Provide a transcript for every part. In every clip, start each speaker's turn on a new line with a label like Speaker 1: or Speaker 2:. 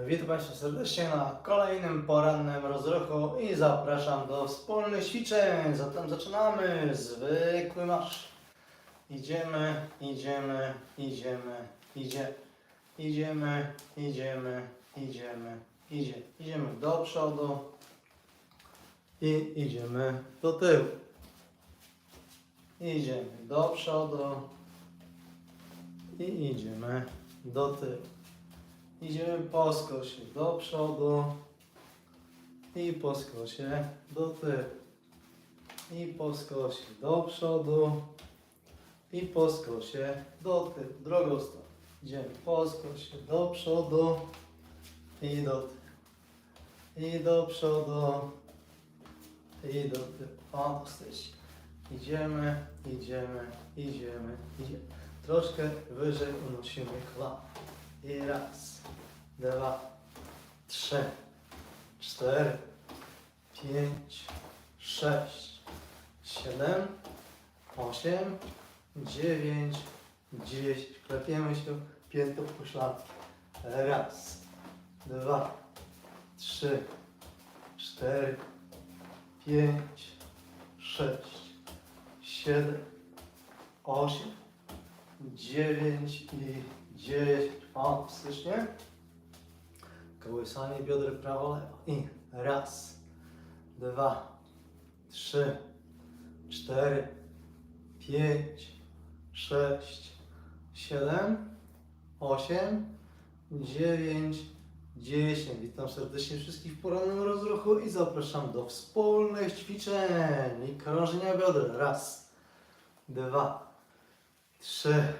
Speaker 1: E, Witam Państwa serdecznie na kolejnym porannym rozruchu i zapraszam do wspólnych ćwiczeń. Zatem zaczynamy. Zwykły marsz. Idziemy, idziemy, idziemy, idzie, idziemy, idziemy, idziemy, idzie. Idziemy do przodu i idziemy do tyłu. Idziemy do przodu i idziemy do tyłu. Idziemy po skosie do przodu i po skosie do tyłu. I po skosie do przodu i po skosie do tyłu. Drugą stronę. Idziemy po skosie do przodu i do tyłu. I do przodu i do tyłu. Fantastycznie. Idziemy, idziemy, idziemy, idziemy. Troszkę wyżej unosimy kolana. I raz, dwa, trzy, cztery, pięć, sześć, siedem, osiem, dziewięć, dziesięć. Klepiemy się piętą w pośladki. Raz, dwa, trzy, cztery, pięć, sześć, siedem, osiem, dziewięć i dziesięć. Fantastycznie. Kołysanie bioder prawo-lewo. I raz, dwa, trzy, cztery, pięć, sześć, siedem, osiem, dziewięć, dziesięć. Witam serdecznie wszystkich w porannym rozruchu i zapraszam do wspólnych ćwiczeń i krążenia bioder. Raz, dwa, trzy,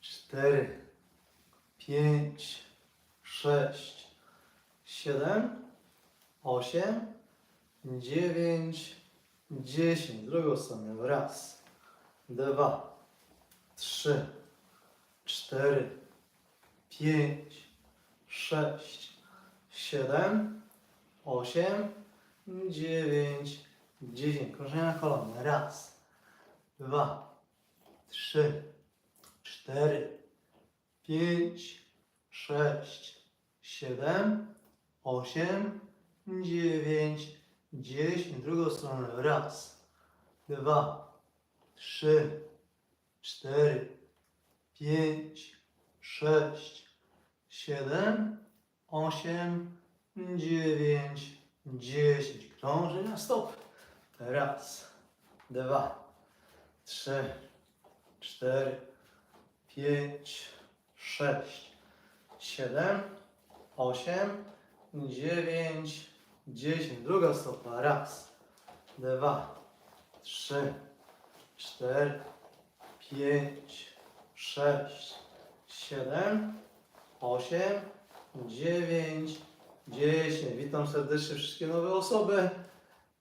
Speaker 1: cztery, pięć, sześć, siedem, osiem, dziewięć, dziesięć. Drugą stronę. Raz, dwa, trzy, cztery, pięć, sześć, siedem, osiem, dziewięć, dziesięć. Krążenia kolana. Raz, dwa, trzy, cztery, pięć, sześć, siedem, osiem, dziewięć, dziesięć. Drugą stronę. Raz, dwa, trzy, cztery, pięć, sześć, siedem, osiem, dziewięć, dziesięć. Krążenia stopy. Raz, dwa, trzy, cztery, pięć, sześć, siedem, osiem, dziewięć, dziesięć. Druga stopa. Raz, dwa, trzy, cztery, pięć, sześć, siedem, osiem, dziewięć, dziesięć. Witam serdecznie wszystkie nowe osoby.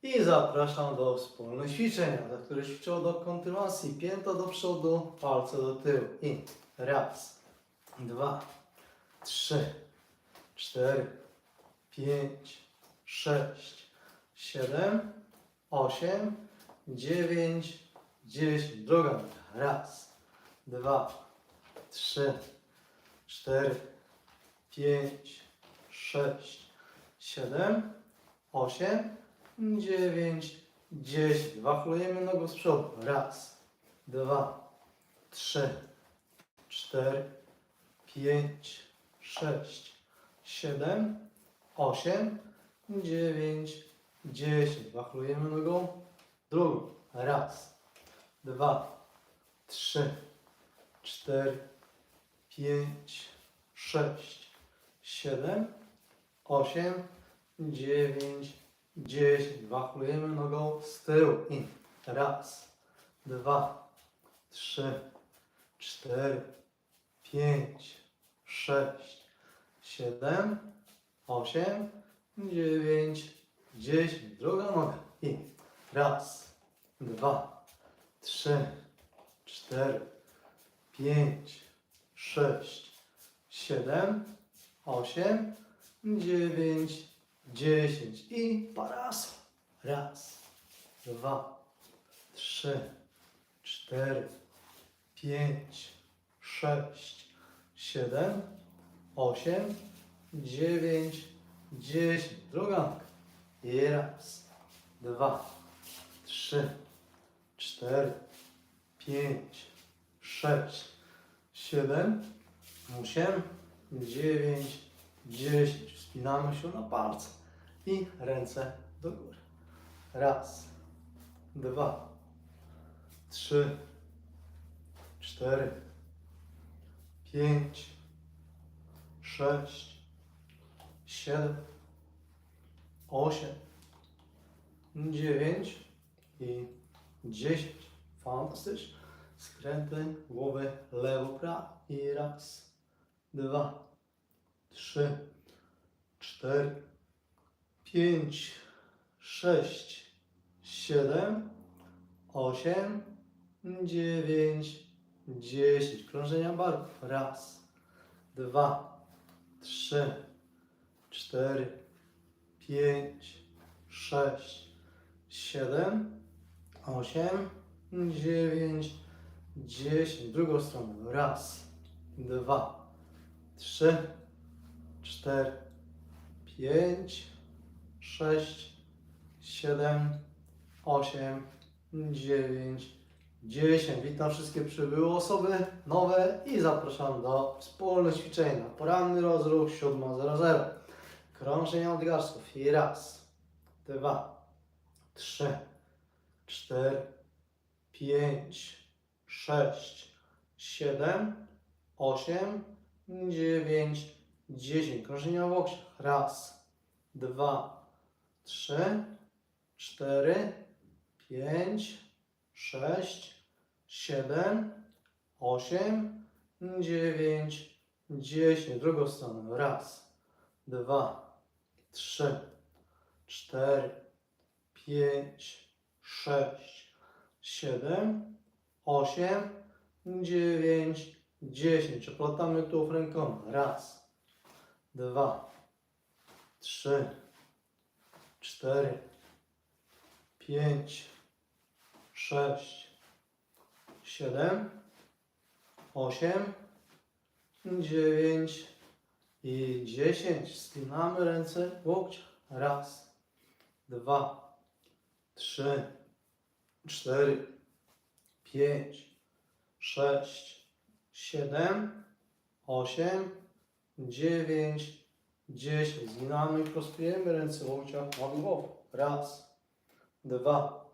Speaker 1: I zapraszam do wspólnych ćwiczeń, za które ćwiczą do kontynuacji. Pięta do przodu, palce do tyłu. I raz, dwa, trzy, cztery, pięć, sześć, siedem, osiem, dziewięć, dziesięć. Druga noga. Raz, dwa, trzy, cztery, pięć, sześć, siedem, osiem, dziewięć, dziesięć. Wachlujemy nogą z przodu. Raz, dwa, trzy, cztery, pięć, sześć, siedem, osiem, dziewięć, dziesięć. Wachlujemy nogą drugą. Raz, dwa, trzy, cztery, pięć, sześć, siedem, osiem, dziewięć, dziesięć. Wachlujemy nogą z tyłu. I raz, dwa, trzy, cztery, pięć, sześć, siedem, osiem, dziewięć, dziesięć. Druga noga. I raz, dwa, trzy, cztery, pięć, sześć, siedem, osiem, dziewięć, dziesięć. I parasol. Raz, dwa, trzy, cztery, pięć, sześć, siedem, osiem, dziewięć, dziesięć. Druga. I raz, dwa, trzy, cztery, pięć, sześć, siedem, osiem, dziewięć, dziesięć. Wspinamy się na palce i ręce do góry. Raz, dwa, trzy, cztery, pięć, sześć, siedem, osiem, dziewięć i dziesięć. Fantastycznie. Skręty głowy lewo, prawo. I raz, dwa, trzy, cztery, pięć, sześć, siedem, osiem, dziewięć, dziesięć. Krążenia barków. Raz, dwa, trzy, cztery, pięć, sześć, siedem, osiem, dziewięć, dziesięć. Drugą stronę. Raz, dwa, trzy, cztery, pięć, sześć, siedem, osiem, dziewięć, dziesięć. Witam wszystkie przybyłe osoby nowe i zapraszam do wspólnych ćwiczeń na poranny rozruch 7.00. Krążenia odgarstków i raz, dwa, trzy, cztery, pięć, sześć, siedem, osiem, dziewięć, dziesięć. Krążenia w łokciach. Raz, dwa, trzy, cztery, pięć, sześć, siedem, osiem, dziewięć, dziesięć. Drugą stronę. Raz, dwa, trzy, cztery, pięć, sześć, siedem, osiem, dziewięć, dziesięć. Oplatamy tu rękoma. Raz, dwa, trzy, cztery, pięć, sześć, siedem, osiem, dziewięć. I dziesięć. Spinamy ręce w łokciach. Raz, dwa, trzy, cztery, pięć, sześć, siedem, osiem, dziewięć, dziesięć. Zginamy i prostujemy ręce w łokciach nad. Raz, dwa,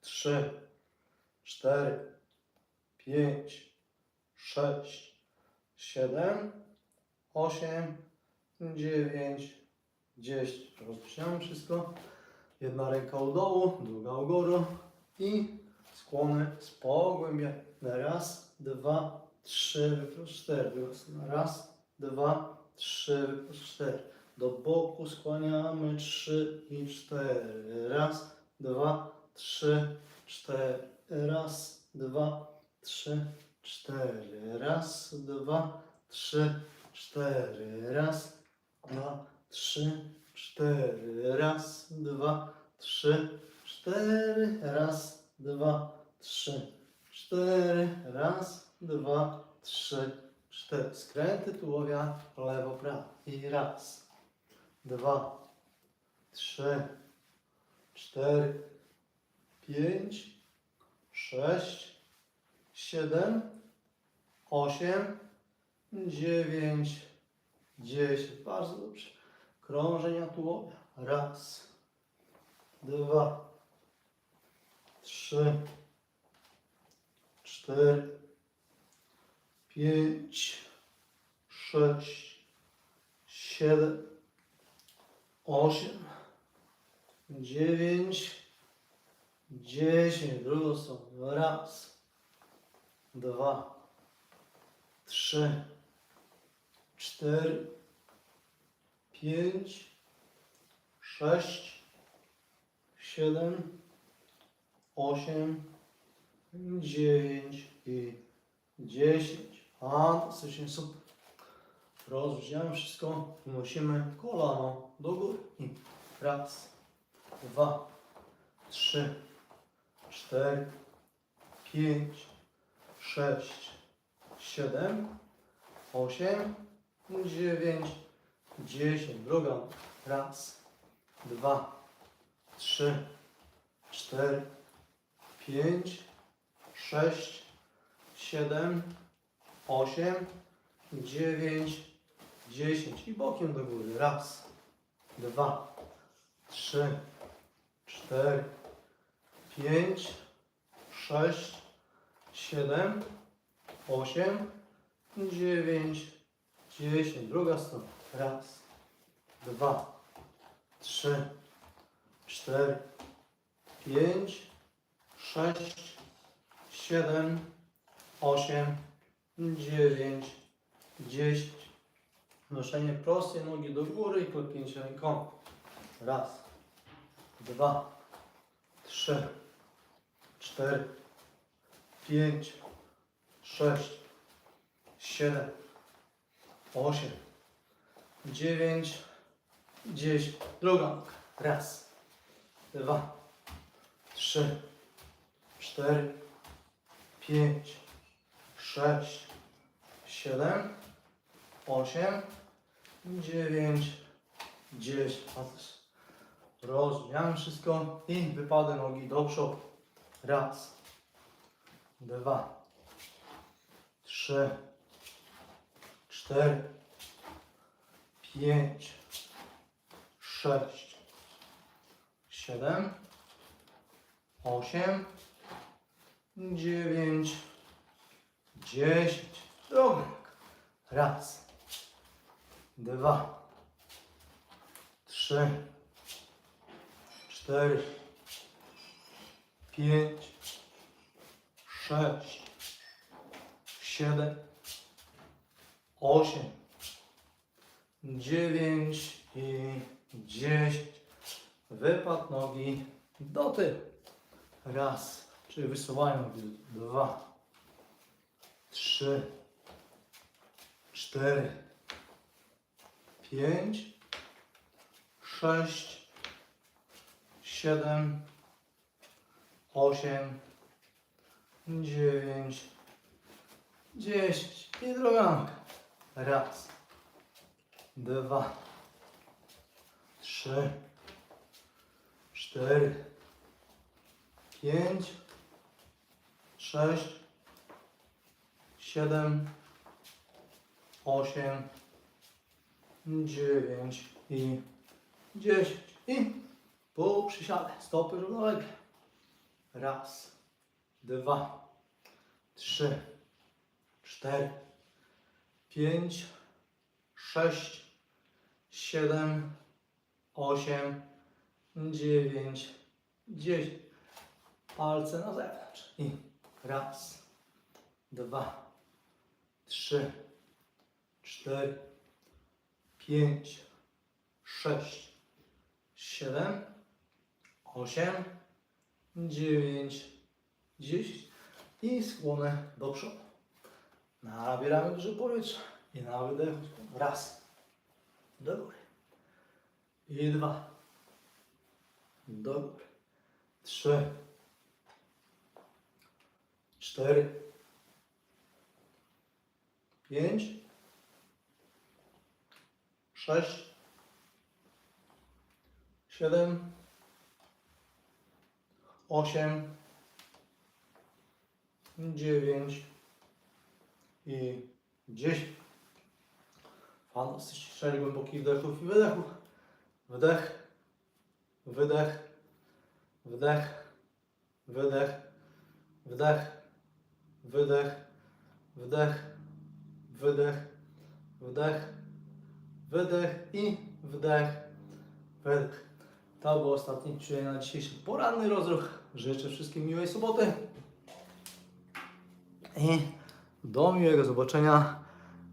Speaker 1: trzy, cztery, pięć, sześć, siedem, osiem, dziewięć, dziesięć. Rozpoczynamy wszystko. Jedna ręka u dołu, druga u góry i skłony z pogłębia. Raz, dwa, trzy, cztery. Raz, dwa, trzy, cztery. Do boku skłaniamy trzy i cztery. Raz, dwa, trzy, cztery. Raz, dwa, trzy, cztery. Raz, dwa, trzy, cztery. Raz, dwa, trzy, cztery. Raz, dwa, trzy, cztery. Raz, dwa, trzy, cztery. Raz, dwa, trzy, cztery. Skręty tułowia lewo, prawo. I raz, dwa, trzy, cztery, pięć, sześć, siedem, osiem, dziewięć, dziesięć. Bardzo dobrze. Krążenia tułowia. Raz, dwa, trzy, cztery, pięć, sześć, siedem, osiem, dziewięć, dziesięć. Drugą stronę. Raz, dwa, trzy, cztery, pięć, sześć, siedem, osiem, dziewięć i dziesięć. Fantastycznie, super. Rozwziąłem wszystko, unosimy kolano do góry. Raz, dwa, trzy, cztery, pięć, sześć, siedem, osiem, dziewięć, dziesięć. Druga. Raz, dwa, trzy, cztery, pięć, sześć, siedem, osiem, dziewięć, dziesięć. I bokiem do góry. Raz, dwa, trzy, cztery, pięć, sześć, siedem, osiem, dziewięć, dziesięć. Druga strona. Raz, dwa, trzy, cztery, pięć, sześć, siedem, osiem, dziewięć, dziesięć. Noszenie prostej nogi do góry i klepnięcie ręką. Raz, dwa, trzy, cztery, pięć, sześć, siedem, osiem, dziewięć, dziesięć. Druga noga. Raz, dwa, trzy, cztery, pięć, sześć, siedem, osiem, dziewięć, dziesięć. Rozmiałem wszystko i wypadę nogi do. Raz, dwa, trzy, cztery, pięć, sześć, siedem, osiem, dziewięć, dziesięć. Drugi. Raz, dwa, trzy, cztery, pięć, sześć, siedem, osiem, dziewięć i dziesięć. Wypad nogi do tyłu. Raz, czyli wysuwają nogi. Dwa, trzy, cztery, pięć, sześć, siedem, osiem, dziewięć, dziesięć. I druga noga. Raz, dwa, trzy, cztery, pięć, sześć, siedem, osiem, dziewięć i dziesięć. I pół przysiady, stopy równolegle. Raz, dwa, trzy, cztery, pięć, sześć, siedem, osiem, dziewięć, dziesięć. Palce na zewnątrz. I raz, dwa, trzy, cztery, pięć, sześć, siedem, osiem, dziewięć, dziesięć. I skłonę do przodu. Nabieramy dużo powietrza. I na wydechu raz, do. I dwa, do. Trzy, cztery, pięć, sześć, siedem, osiem, dziewięć i dziesięć. Fantastycznie. Sześć głębokich wdechów i wydechów. Wdech, wydech, wdech, wydech, wdech, wydech, wdech, wydech, wdech, wydech i wdech, wydech. To było ostatnie ćwiczenie na dzisiejszy poranny rozruch. Życzę wszystkim miłej soboty i do miłego zobaczenia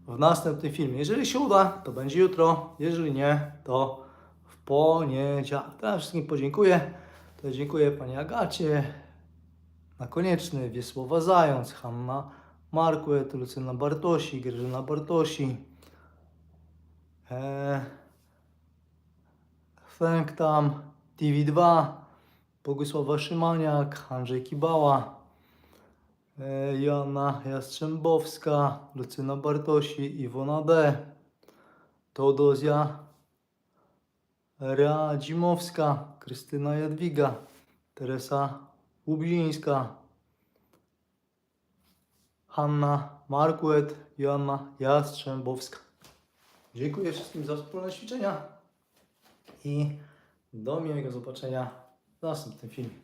Speaker 1: w następnym filmie. Jeżeli się uda, to będzie jutro. Jeżeli nie, to w poniedziałek. Teraz wszystkim podziękuję. To dziękuję Pani Agacie, na konieczny, Wiesława Zając, Hanna Markłet, Lucyna Bartosi, Grażyna Bartosi, e, Frank Tam, TV2, Bogusława Szymaniak, Andrzej Kibała, e, Joanna Jastrzębowska, Lucyna Bartosi, Iwona D, Teodozja Radzimowska, Krystyna Jadwiga, Teresa Łubińska, Hanna Markuet, Joanna Jastrzębowska. Dziękuję wszystkim za wspólne ćwiczenia i do miłego zobaczenia w następnym filmie.